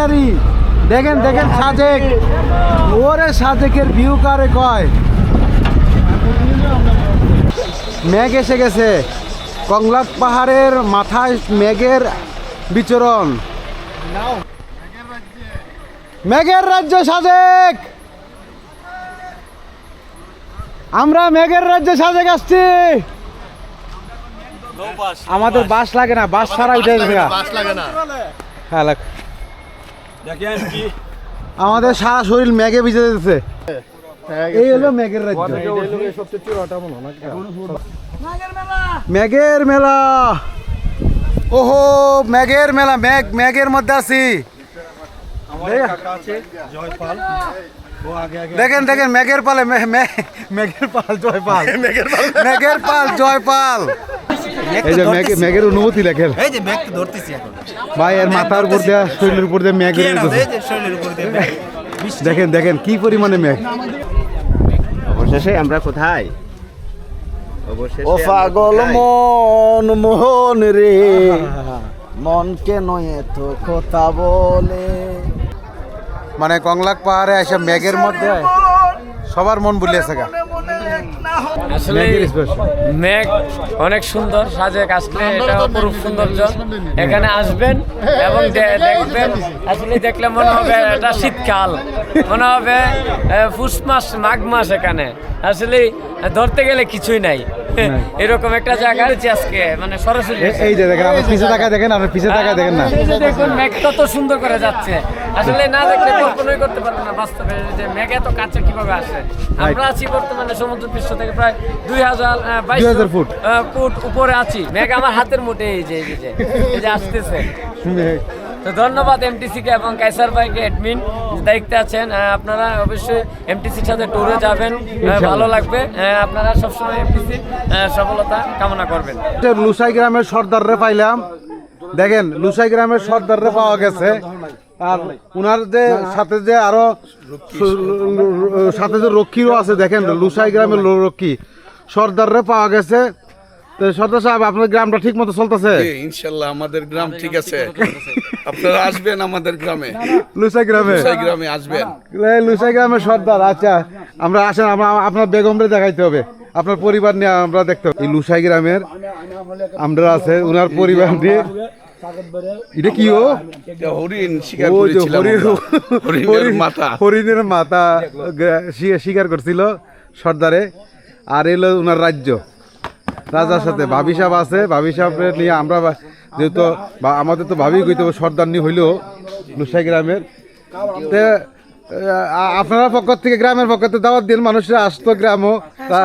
Scenery দেখেন দেখেন সাজেক ওরে সাজেকের ভিউ কারে কয়? মেঘ এসে গেছে। কংলাক পাহাড়ের মাথায় মেঘের বিচরণ। মেঘের রাজ্য সাজেক আমরা মেঘের রাজ্যে সাজেক আসছি। আমাদের বাস লাগে না বাস ছাড়া উঠে হ্যাঁ লাগ আমাদের সারা শরীর মেঘে ভিজে দিতেছে এই হলো মেঘের রাজ্য। মেঘের মেলা। ওহো মেঘের মেলা মেঘ মেঘের মধ্যে আছি। দেখেন দেখেন মেঘের পালে মে- মে- মেঘের পাল জয়পাল। মেঘের পাল জয়পাল। এই যে অনুভূতি লেখেন এই যে ব্যাগ তো ধরতেছি এখন। ভাই এর মাথার উপর দেওয়া শরীরের উপর দিয়ে শরীরের উপর দিয়ে দেখেন দেখেন কি পরিমাণে মেঘ অবশেষে আমরা কোথায়? ও পাগল মন মোহন রে। মন কেন এত কথা বলে? মানে কংলাক পাহাড়ে এসে মেঘের মধ্যে সবার মন ভুলিয়েছে গা। আসলে মেঘ অনেক সুন্দর সাজে আসলে এটা অপরূপ সৌন্দর্য এখানে আসবেন এবং দেখবেন আসলে দেখলে মনে হবে এটা শীতকাল। মনে হবে আহ, পুষ মাস মাঘ মাস এখানে। আসলে ধরতে গেলে কিছুই নাই। এরকম একটা জায়গা আছে আজকে মানে সরাসরি। এই যে দেখেন আপনি পিছে তাকায় দেখেন আপনি পিছে তাকায় দেখেন না। দেখুন মেঘ কত সুন্দর করে যাচ্ছে। আসলে না দেখলে কল্পনাই করতে পারবেন না বাস্তবে যে মেঘ এত কাছে কীভাবে আসে। আমরা আছি বর্তমানে সমুদ্র পৃষ্ঠ থেকে প্রায় দুই হাজার বাইশ 2000 ফুট। ফুট উপরে আছি। মেঘ আমার হাতের যে এই যে এই যে আসতেছে। তো ধন্যবাদ এমটিসি কে এবং কাইসার ভাইকে অ্যাডমিন দায়িত্বে আছেন। আপনারা অবশ্যই এমটিসির সাথে ট্যুরে যাবেন। ভালো লাগবে। আপনারা সবসময় এমটিসি সফলতা কামনা করবেন। লুসাই গ্রামের সর্দাররে পাইলাম। দেখেন লুসাই গ্রামের সর্দাররে পাওয়া গেছে। আর উনার যে সাথে যে আরও সাথে যে রক্ষীরও আছে দেখেন লুসাই গ্রামের রক্ষী। সর্দাররে পাওয়া গেছে। তো সর্দার সাহেব আপনার গ্রামটা ঠিক মতো চলতেছে ইনশাল্লাহ আমাদের গ্রাম ঠিক আছে। আপনারা আসবেন আমাদের গ্রামে। লুসাই গ্রামে? সেই গ্রামে আসবেন। লুসাই গ্রামের সর্দার আচ্ছা। আমরা আসেন আমরা আপনার বেগমরে দেখাইতে হবে। আপনার পরিবার নিয়ে আমরা দেখতে এই লুসাই গ্রামের আমরা আছে উনার পরিবার নিয়ে। এটা কি ও? হরিণ শিকার হরিণের হরিণ- মাথা। হরিণের মাথা শিকার করছিল সর্দারে। আর এলো ওনার রাজ্য। রাজার সাথে ভাবি সাহেব আছে ভাবি সাহেবের নিয়ে আমরা যেহেতু বা- আমাদের তো ভাবি কইতে হবে সর্দারনি হইল লুসাই গ্রামের। তে, আপনারা পক্ষ থেকে গ্রামের পক্ষ থেকে দাওয়াত দিন মানুষরা আসতো গ্রামও। তা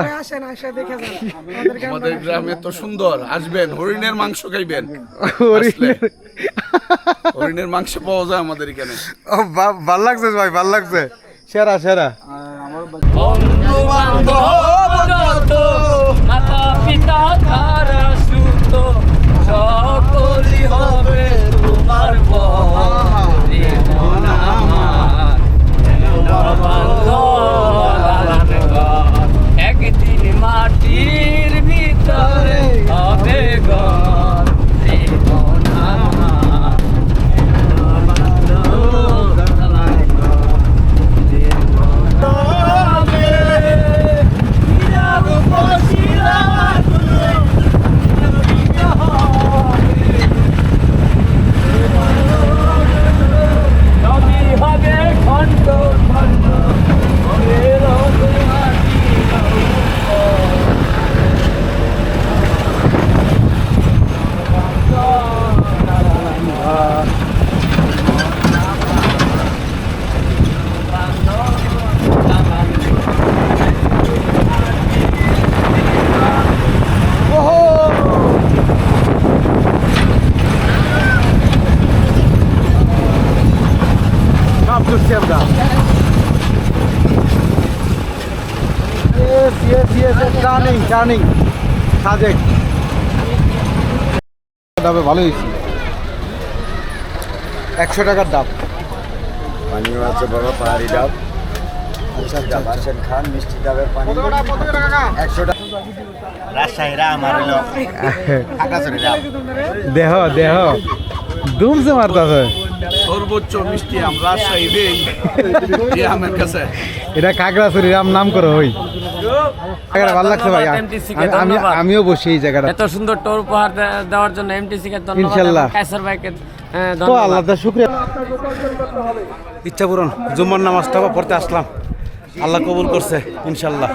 আমাদের গ্রামে তো সুন্দর আসবেন হরিণের মাংস খাইবেন। হরিণের হরিণের মাংস পাওয়া যায় আমাদের এখানে। ভালো লাগছে ভাই ভালো লাগছে। সেরা সেরা। ঢুকছি আমরা। Turning, turning. সাজেক ডাবে ভালো হয়েছে। একশো টাকার ডাব পানিও আছে বাবা পাহাড়ি ডাব। ডাব আসেন খান মিষ্টি ডাবের পানি। একশো টাকা। দেহ দেহ। দুমছে মারতাছে। সর্বোচ্চ মিষ্টি আম রাজশাহী এই এই আমের কাছে। এটা কাকড়াছড়ি রাম নাম করো ভালো লাগছে ভাই। আমি- আমি আমিও বসি এই জায়গাটা এত সুন্দর টোর উপহার দে- দেওয়ার জন্য এমটিসি কে ধন্যবাদ ইনশাল্লাহ। এবং কায়সার ভাইকে তো আল্লাহ তার শুক্রিয়া। ইচ্ছা পূরণ জুম্মার নামাজটা পড়তে আসলাম। আল্লাহ কবুল করছে ইনশাল্লাহ।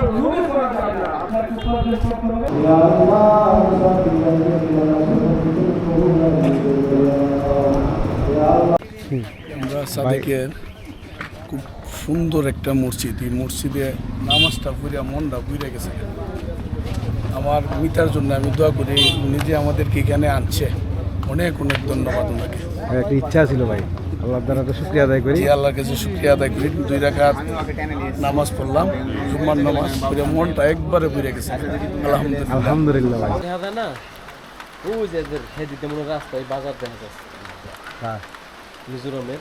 আমরা সাদেকের খুব সুন্দর একটা মসজিদ এই মসজিদে নামাজটা পুরিয়া মনটা পুড়ে গেছে। আমার মিতার জন্য আমি দোয়া করি উনি যে আমাদেরকে এখানে আনছে। অনেক অনেক ধন্যবাদ ওনাকে। একটা ইচ্ছা ছিল ভাই। আল্লাহ দ্বারা তো শুক্রিয়া আদায় করি। আল্লাহর কাছে শুক্রিয়া আদায় করি। দুই রাকাত নামাজ পড়লাম জুম্মার নামাজ পুরো মনটা একবারে পুড়ে গেছে। আলহামদুলিল্লাহ। আলহামদুলিল্লাহ ভাই। দেখা যায় না? ওই যে এদের সেদিকে মনে রাস্তায় বাজার দেখা যাচ্ছে। হ্যাঁ। Mizuromer